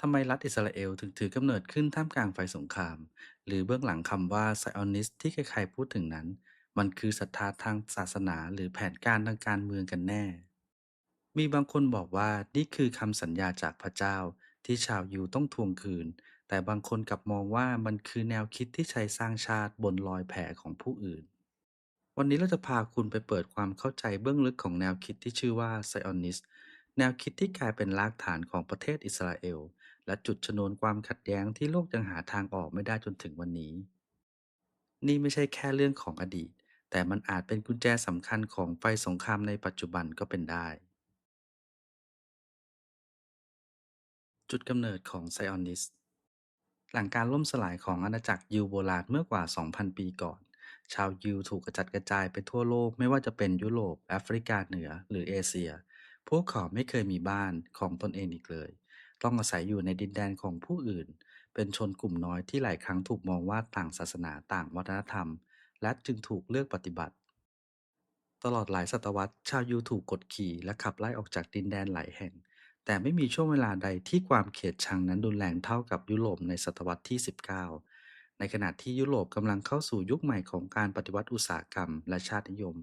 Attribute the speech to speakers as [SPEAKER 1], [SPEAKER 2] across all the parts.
[SPEAKER 1] ทำไมรัฐอิสราเอลถึงถือกำเนิดขึ้นท่ามกลางไฟสงคราม หรือเบื้องหลังคำว่าไซออนิสที่ใครๆพูดถึงนั้น มันคือศรัทธาทางศาสนาหรือแผนการทางการเมืองกันแน่ มีบางคนบอกว่านี่คือคำสัญญาจากพระเจ้าที่ชาวยิวต้องทวงคืน แต่บางคนกลับมองว่ามันคือแนวคิดที่ใช้สร้างชาติบนรอยแผลของผู้อื่น วันนี้เราจะพาคุณไปเปิดความเข้าใจเบื้องลึกของแนวคิดที่ชื่อว่าไซออนิสแนวคิดที่กลายเป็นรากฐานของประเทศอิสราเอล และจุดชนวนความขัดแย้งที่โลกยังหาทางออกไม่ได้จนถึงวันนี้ นี่ไม่ใช่แค่เรื่องของอดีต แต่มันอาจเป็นกุญแจสำคัญของไฟสงครามในปัจจุบันก็เป็นได้ จุดกำเนิดของไซออนิสหลังการล่มสลายของอาณาจักรยิวโบราณเมื่อกว่า 2,000 ปีก่อน ชาวยิวถูกกระจัดกระจายไปทั่วโลกไม่ว่าจะเป็นยุโรป แอฟริกาเหนือ หรือเอเชีย พวกเขาไม่เคยมีบ้านของตนเองอีกเลย ต้องอาศัยอยู่ในดินแดนของผู้อื่น เป็นชนกลุ่มน้อยที่หลายครั้งถูกมองว่าต่างศาสนาต่างวัฒนธรรม และจึงถูกเลือกปฏิบัติ ตลอดหลายศตวรรษ ชาวยิวถูกกดขี่และขับไล่ออกจากดินแดนหลายแห่ง แต่ไม่มีช่วงเวลาใดที่ความเกลียดชังนั้นรุนแรงเท่ากับยุโรปในศตวรรษที่ 19 ในขณะที่ยุโรปกำลังเข้าสู่ยุคใหม่ของการปฏิวัติอุตสาหกรรม และชาตินิยม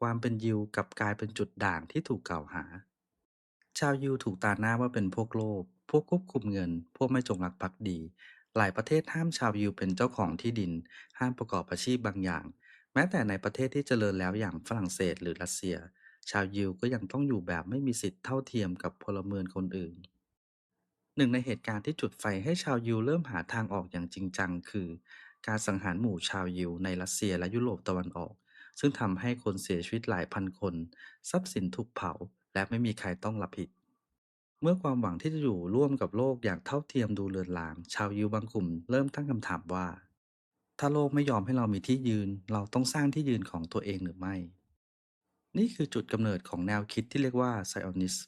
[SPEAKER 1] ความเป็นยิวกลับกลายเป็นจุดด่างที่ถูกกล่าวหา ชาวยิวถูกตาหน้าว่าเป็นพวกโลภ พวกควบคุมเงิน พวกไม่จงรักภักดี หลายประเทศห้ามชาวยิวเป็นเจ้าของที่ดิน ห้ามประกอบอาชีพบางอย่าง แม้แต่ในประเทศที่เจริญแล้วอย่างฝรั่งเศสหรือรัสเซีย ชาวยิวก็ยังต้องอยู่แบบไม่มีสิทธิ์เท่าเทียมกับพลเมืองคนอื่น หนึ่งในเหตุการณ์ที่จุดไฟให้ชาวยิวเริ่มหาทางออกอย่างจริงจังคือ การสังหารหมู่ชาวยิวในรัสเซียและยุโรปตะวันออก ซึ่งทำให้คนเสียชีวิตหลายพันคน ทรัพย์สินถูกเผา และไม่มีใครต้องรับผิด เมื่อความหวังที่จะอยู่ร่วมกับโลกอย่างเท่าเทียมดูเลือนลาง ชาวยิวบางกลุ่มเริ่มตั้งคำถามว่า ถ้าโลกไม่ยอมให้เรามีที่ยืน เราต้องสร้างที่ยืนของตัวเองหรือไม่ นี่คือจุดกำเนิดของแนวคิดที่เรียกว่าไซออนิสต์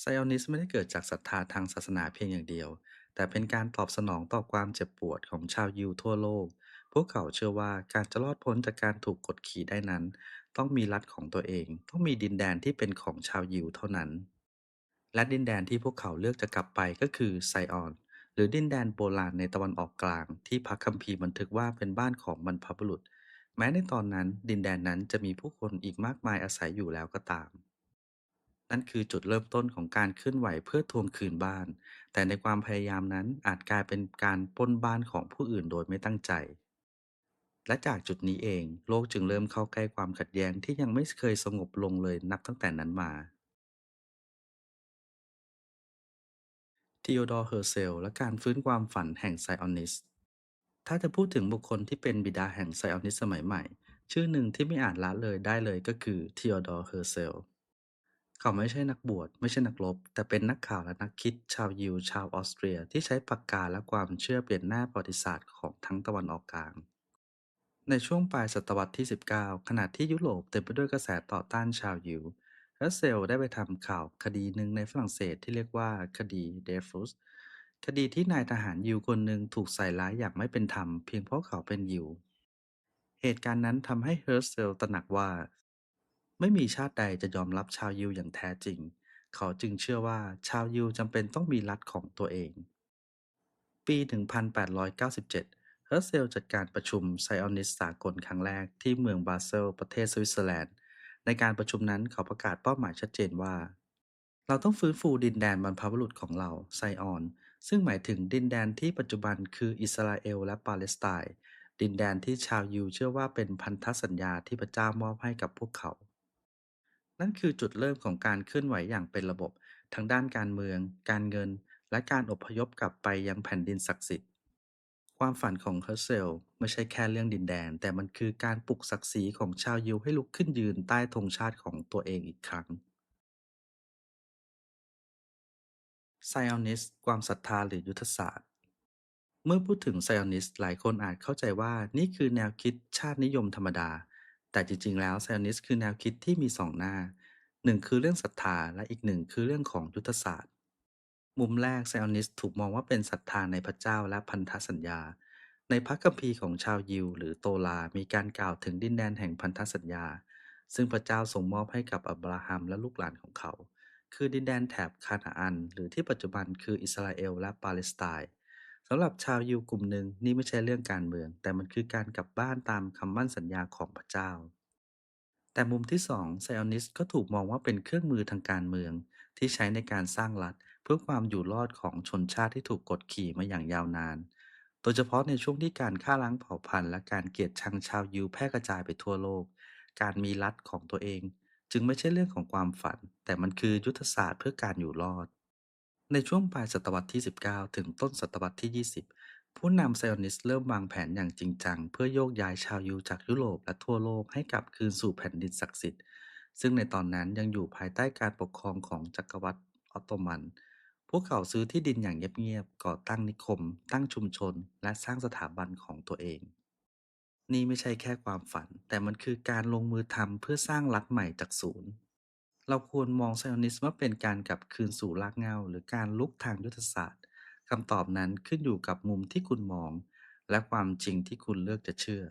[SPEAKER 1] ไซออนิสต์ไม่ได้เกิดจากศรัทธาทางศาสนาเพียงอย่างเดียว แต่เป็นการตอบสนองต่อความเจ็บปวดของชาวยิวทั่วโลก พวกเขาเชื่อว่าการจะรอดพ้นจากการถูกกดขี่ได้นั้น ต้องมีรัฐของตัวเอง ต้องมีดินแดนที่เป็นของชาวยิวเท่านั้น และดินแดนที่พวกเขาเลือกจะกลับไปก็คือไซออน หรือดินแดนโบราณในตะวันออกกลาง ที่พระคัมภีร์บันทึกว่าเป็นบ้านของบรรพบุรุษ แม้ในตอนนั้นดินแดนนั้นจะมีผู้คนอีกมากมายอาศัยอยู่แล้วก็ตาม นั่นคือจุดเริ่มต้นของการเคลื่อนไหวเพื่อทวงคืนบ้าน แต่ในความพยายามนั้นอาจกลายเป็นการปล้นบ้านของผู้อื่นโดยไม่ตั้งใจ และจากจุดนี้เอง โลกจึงเริ่มเข้าใกล้ความขัดแย้งที่ยังไม่เคยสงบลงเลยนับตั้งแต่นั้นมา ทีโอดอร์ เฮอร์เซล และการฟื้นความฝันแห่งไซออนิส ถ้าจะพูดถึงบุคคลที่เป็นบิดาแห่งไซออนิสต์สมัยใหม่ ชื่อหนึ่งที่ไม่อาจละเลยได้เลยก็คือทีโอดอร์ เฮอร์เซล เขาไม่ใช่นักบวชไม่ใช่นักรบ แต่เป็นนักข่าวและนักคิดชาวยิวชาวออสเตรียที่ใช้ปากกาและความเชื่อเปลี่ยนหน้าประวัติศาสตร์ของทั้งตะวันออกกลาง ในช่วงปลายศตวรรษที่ 19 ขณะที่ยุโรปเต็มไปด้วยกระแสต่อต้านชาวยิว รัสเซลได้ไปทำข่าวคดีหนึ่งในฝรั่งเศสที่เรียกว่าคดีเดฟุส คดีที่นายทหารยิวคนหนึ่งถูกใส่ร้ายอย่างไม่เป็นธรรมเพียงเพราะเขาเป็นยิว เหตุการณ์นั้นทำให้เฮิร์เซลตระหนักว่า ไม่มีชาติใดจะยอมรับชาวยิวอย่างแท้จริง เขาจึงเชื่อว่าชาวยิวจำเป็นต้องมีรัฐของตัวเอง ปี 1897 เฮิร์เซลจัดการประชุมไซออนิสสากลครั้งแรกที่เมืองบาเซลประเทศสวิตเซอร์แลนด์ ในการประชุมนั้นเขาประกาศเป้าหมายชัดเจนว่า เราต้องฟื้นฟูดินแดนบรรพบุรุษของเราไซออน ซึ่งหมายถึงดินแดนที่ปัจจุบันคืออิสราเอลและปาเลสไตน์ ดินแดนที่ชาวยิวเชื่อว่าเป็นพันธสัญญาที่พระเจ้ามอบให้กับพวกเขา นั่นคือจุดเริ่มของการเคลื่อนไหวอย่างเป็นระบบทั้งด้านการเมือง การเงิน และการอพยพกลับไปยังแผ่นดินศักดิ์สิทธิ์ ความฝันของเฮอร์เซลไม่ใช่แค่เรื่องดินแดน แต่มันคือการปลุกศักดิ์ศรีของชาวยิวให้ลุกขึ้นยืนใต้ธงชาติของตัวเองอีกครั้งไซออนิสต์ความศรัทธาหรือยุทธศาสตร์ เมื่อพูดถึงไซออนิสต์หลายคนอาจเข้าใจว่านี่คือแนวคิดชาตินิยมธรรมดา แต่จริงๆ แล้วไซออนิสต์คือแนวคิดที่มีสองหน้าหนึ่งคือเรื่องศรัทธาและอีกหนึ่งคือเรื่องของยุทธศาสตร์ มุมแรกไซออนิสต์ถูกมองว่าเป็นศรัทธาในพระเจ้าและพันธสัญญา ในพระคัมภีร์ของชาวยิว หรือโตลา มีการกล่าวถึงดินแดนแห่งพันธสัญญา ซึ่งพระเจ้าทรงมอบให้กับอับราฮัมและลูกหลานของเขา คือดินแดนแถบคานาอัน หรือที่ปัจจุบันคืออิสราเอลและปาเลสไตน์สำหรับชาวยิวกลุ่มหนึ่งนี่ไม่ใช่เรื่องการเมือง แต่มันคือการกลับบ้านตามคำมั่นสัญญาของพระเจ้า แต่มุมที่สองไซออนิสต์ก็ถูกมองว่าเป็นเครื่องมือทางการเมืองที่ใช้ในการสร้างรัฐ พื่อความอยู่รอดของชนชาติที่ถูกกดขี่มาอย่างยาวนาน โดยเฉพาะในช่วงที่การฆ่าล้างเผ่าพันธุ์และการเกลียดชังชาวยิวแพร่กระจายไปทั่วโลก การมีรัฐของตัวเอง จึงไม่ใช่เรื่องของความฝัน แต่มันคือยุทธศาสตร์เพื่อการอยู่รอด ในช่วงปลายศตวรรษที่ 19 ถึงต้นศตวรรษที่ 20 ผู้นำไซออนิสต์เริ่มวางแผนอย่างจริงจัง เพื่อโยกย้ายชาวยิวจากยุโรปและทั่วโลกให้กลับคืนสู่แผ่นดินศักดิ์สิทธิ์ ซึ่งในตอนนั้นยังอยู่ภายใต้การปกครองของจักรวรรดิออตโตมัน พวกเขาซื้อที่ดินอย่างเงียบ ๆ ก่อตั้งนิคม ตั้งชุมชน และสร้างสถาบันของตัวเอง นี่ไม่ใช่แค่ความฝัน แต่มันคือการลงมือทำเพื่อสร้างรัฐใหม่จากศูนย์ เราควรมองไซออนิสต์ว่าเป็นการกลับคืนสู่รากเหง้าหรือการลุกทางยุทธศาสตร์คำตอบนั้นขึ้นอยู่กับมุมที่คุณมอง และความจริงที่คุณเลือกจะเชื่อ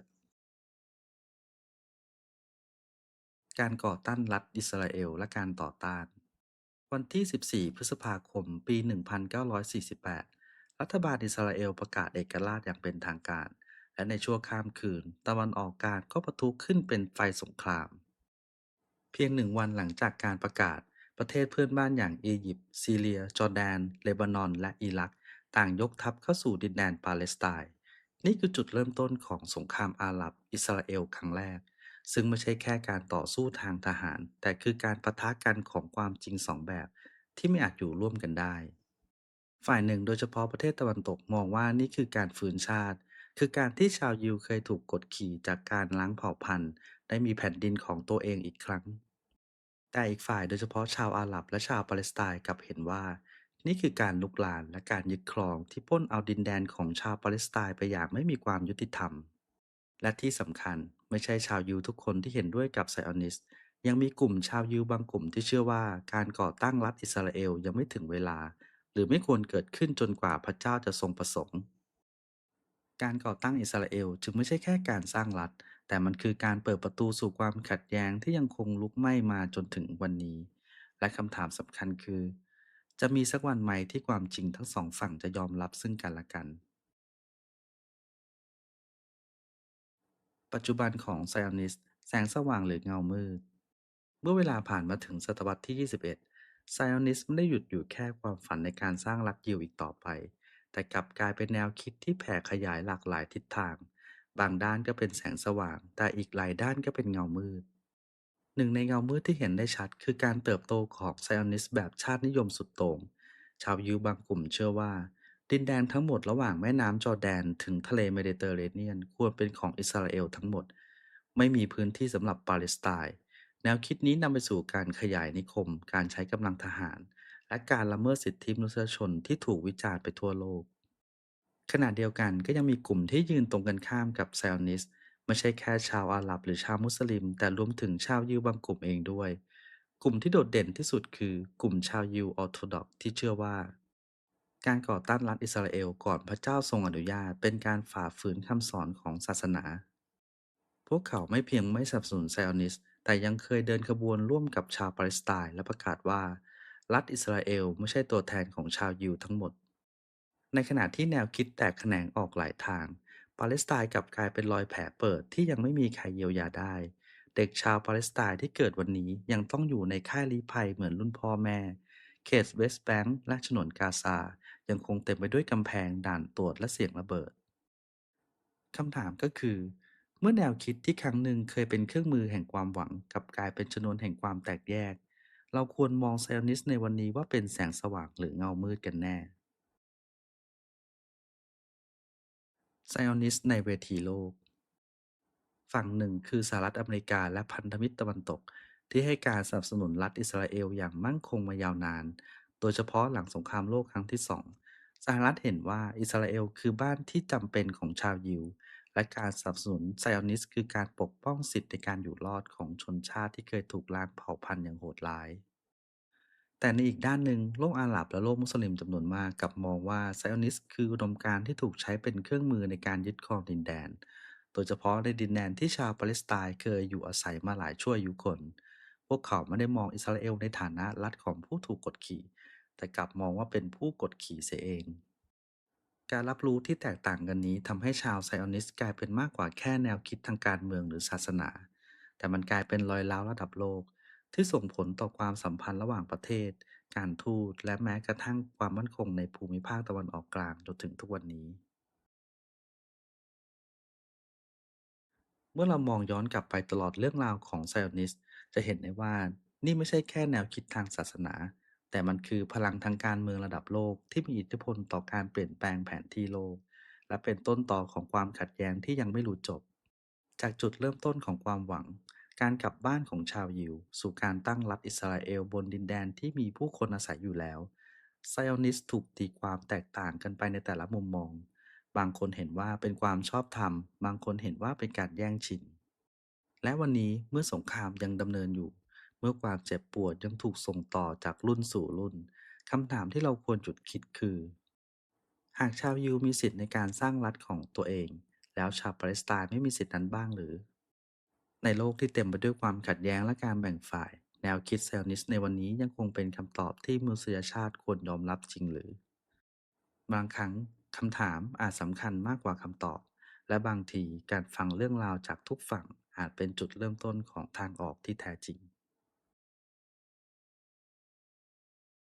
[SPEAKER 1] การก่อตั้งรัฐอิสราเอลและการต่อต้าน วันที่ 14 พฤษภาคม ปี 1948 รัฐบาลอิสราเอลประกาศเอกราชอย่างเป็นทางการ และในชั่วข้ามคืน ตะวันออกกลางก็ปะทุขึ้นเป็นไฟสงคราม เพียงหนึ่งวันหลังจากการประกาศ ประเทศเพื่อนบ้านอย่างอียิปต์ ซีเรีย จอร์แดน เลบานอน และอิรัก ต่างยกทัพเข้าสู่ดินแดนปาเลสไตน์ นี่คือจุดเริ่มต้นของสงครามอาหรับอิสราเอลครั้งแรก ซึ่งไม่ใช่แค่การต่อสู้ทางทหาร แต่คือการปะทะกันของความจริงสองแบบ ที่ไม่อาจอยู่ร่วมกันได้ ฝ่ายหนึ่งโดยเฉพาะประเทศตะวันตกมองว่านี่คือการฟื้นชาติ คือการที่ชาวยิวเคยถูกกดขี่จากการล้างเผ่าพันธุ์ ได้มีแผ่นดินของตัวเองอีกครั้ง แต่อีกฝ่ายโดยเฉพาะชาวอาหรับและชาวปาเลสไตน์กลับเห็นว่า นี่คือการลุกลานและการยึดครองที่ปล้นเอาดินแดนของชาวปาเลสไตน์ไปอย่างไม่มีความยุติธรรม และที่สำคัญ ไม่ใช่ชาวยิวทุกคนที่เห็นด้วยกับไซออนิสต์ยังมีกลุ่มชาวยิวบางกลุ่มที่เชื่อว่าการก่อตั้งรัฐอิสราเอลยังไม่ถึงเวลา หรือไม่ควรเกิดขึ้นจนกว่าพระเจ้าจะทรงประสงค์ การก่อตั้งอิสราเอลจึงไม่ใช่แค่การสร้างรัฐ แต่มันคือการเปิดประตูสู่ความขัดแย้งที่ยังคงลุกไหม้มาจนถึงวันนี้ และคำถามสำคัญคือ จะมีสักวันไหมที่ความจริงทั้งสองฝั่งจะยอมรับซึ่งกันและกัน ปัจจุบันของไซออนิสต์แสงสว่างหรือเงามืด เมื่อเวลาผ่านมาถึงศตวรรษที่ 21 ไซออนิสต์ไม่ได้หยุดอยู่แค่ความฝันในการสร้างรัฐยิวอีกต่อไป แต่กลับกลายเป็นแนวคิดที่แผ่ขยายหลากหลายทิศทาง บางด้านก็เป็นแสงสว่าง แต่อีกหลายด้านก็เป็นเงามืด หนึ่งในเงามืดที่เห็นได้ชัด คือการเติบโตของไซออนิสต์แบบชาตินิยมสุดโต่งชาวยิวบางกลุ่มเชื่อว่า ดินแดนทั้งหมดระหว่างแม่น้ำจอร์แดนถึงทะเลเมดิเตอร์เรเนียนควรเป็นของอิสราเอลทั้งหมด ไม่มีพื้นที่สำหรับปาเลสไตน์ แนวคิดนี้นำไปสู่การขยายนิคม การใช้กำลังทหาร และการละเมิดสิทธิมนุษยชนที่ถูกวิจารณ์ไปทั่วโลก ขณะเดียวกันก็ยังมีกลุ่มที่ยืนตรงกันข้ามกับไซออนิสต์ไม่ใช่แค่ชาวอาหรับหรือชาวมุสลิม แต่รวมถึงชาวยิวบางกลุ่มเองด้วย กลุ่มที่โดดเด่นที่สุดคือกลุ่มชาวยิวออร์โธดอกที่เชื่อว่า การก่อตั้งรัฐอิสราเอลก่อนพระเจ้าทรงอนุญาตเป็นการฝ่าฝืนคำสอนของศาสนา พวกเขาไม่เพียงไม่สนับสนุนไซออนิสต์แต่ยังเคยเดินขบวนร่วมกับชาวปาเลสไตน์และประกาศว่า รัฐอิสราเอลไม่ใช่ตัวแทนของชาวยิวทั้งหมด ในขณะที่แนวคิดแตกแขนงออกหลายทาง ปาเลสไตน์กลับกลายเป็นรอยแผลเปิดที่ยังไม่มีใครเยียวยาได้ เด็กชาวปาเลสไตน์ที่เกิดวันนี้ยังต้องอยู่ในค่ายลี้ภัยเหมือนรุ่นพ่อแม่ เขตเวสต์แบงก์และฉนวนกาซา ยังคงเต็มไปด้วยกำแพงด่านตรวจและเสียงระเบิด คำถามก็คือ เมื่อแนวคิดที่ครั้งหนึ่งเคยเป็นเครื่องมือแห่งความหวังกลับกลายเป็นชนวนแห่งความแตกแยก เราควรมองไซออนิสในวันนี้ว่าเป็นแสงสว่างหรือเงามืดกันแน่ไซออนิสในเวทีโลก ฝั่งหนึ่งคือสหรัฐอเมริกาและพันธมิตรตะวันตก ที่ให้การสนับสนุนรัฐอิสราเอลอย่างมั่นคงมายาวนาน โดยเฉพาะหลังสงครามโลกครั้งที่สองสหรัฐเห็นว่าอิสราเอลคือบ้านที่จำเป็นของชาวยิว และการสนับสนุนไซออนิสคือการปกป้องสิทธิในการอยู่รอดของชนชาติที่เคยถูกล้างเผ่าพันธุ์อย่างโหดร้าย แต่ในอีกด้านหนึ่งโลกอาหรับและโลกมุสลิมจำนวนมากกลับมองว่าไซออนิสคืออุดมการณ์ที่ถูกใช้เป็นเครื่องมือในการยึดครองดินแดน โดยเฉพาะในดินแดนที่ชาวปาเลสไตน์เคยอยู่อาศัยมาหลายชั่วอายุคน พวกเขาไม่ได้มองอิสราเอลในฐานะรัฐของผู้ถูกกดขี่ แต่กลับมองว่าเป็นผู้กดขี่เสียเอง การรับรู้ที่แตกต่างกันนี้ทำให้ชาวไซออนิสต์กลายเป็นมากกว่าแค่แนวคิดทางการเมืองหรือศาสนา แต่มันกลายเป็นรอยร้าวระดับโลก ที่ส่งผลต่อความสัมพันธ์ระหว่างประเทศ การทูตและแม้กระทั่งความมั่นคงในภูมิภาคตะวันออกกลางจนถึงทุกวันนี้ เมื่อเรามองย้อนกลับไปตลอดเรื่องราวของไซออนิสต์จะเห็นได้ว่านี่ไม่ใช่แค่แนวคิดทางศาสนา แต่มันคือพลังทางการเมืองระดับโลกที่มีอิทธิพลต่อการเปลี่ยนแปลงแผนที่โลก และเป็นต้นต่อของความขัดแย้งที่ยังไม่รู้จบ จากจุดเริ่มต้นของความหวัง การกลับบ้านของชาวยิว สู่การตั้งรัฐอิสราเอลบนดินแดนที่มีผู้คนอาศัยอยู่แล้วไซออนิสต์ถูกตีความแตกต่างกันไปในแต่ละมุมมอง บางคนเห็นว่าเป็นความชอบธรรม บางคนเห็นว่าเป็นการแย่งชิง และวันนี้เมื่อสงครามยังดำเนินอยู่ เมื่อความเจ็บปวดยังถูกส่งต่อจากรุ่นสู่รุ่นคำถามที่เราควรจุดคิดคือ หากชาวยิวมีสิทธิ์ในการสร้างรัฐของตัวเอง แล้วชาวปาเลสไตน์ไม่มีสิทธินั้นบ้างหรือ ในโลกที่เต็มไปด้วยความขัดแย้งและการแบ่งฝ่าย แนวคิดไซออนิสในวันนี้ยังคงเป็นคำตอบที่มนุษยชาติควรยอมรับจริงหรือ บางครั้ง คำถามอาจสำคัญมากกว่าคำตอบ และบางทีการฟังเรื่องราวจากทุกฝั่งอาจเป็นจุดเริ่มต้นของทางออกที่แท้จริง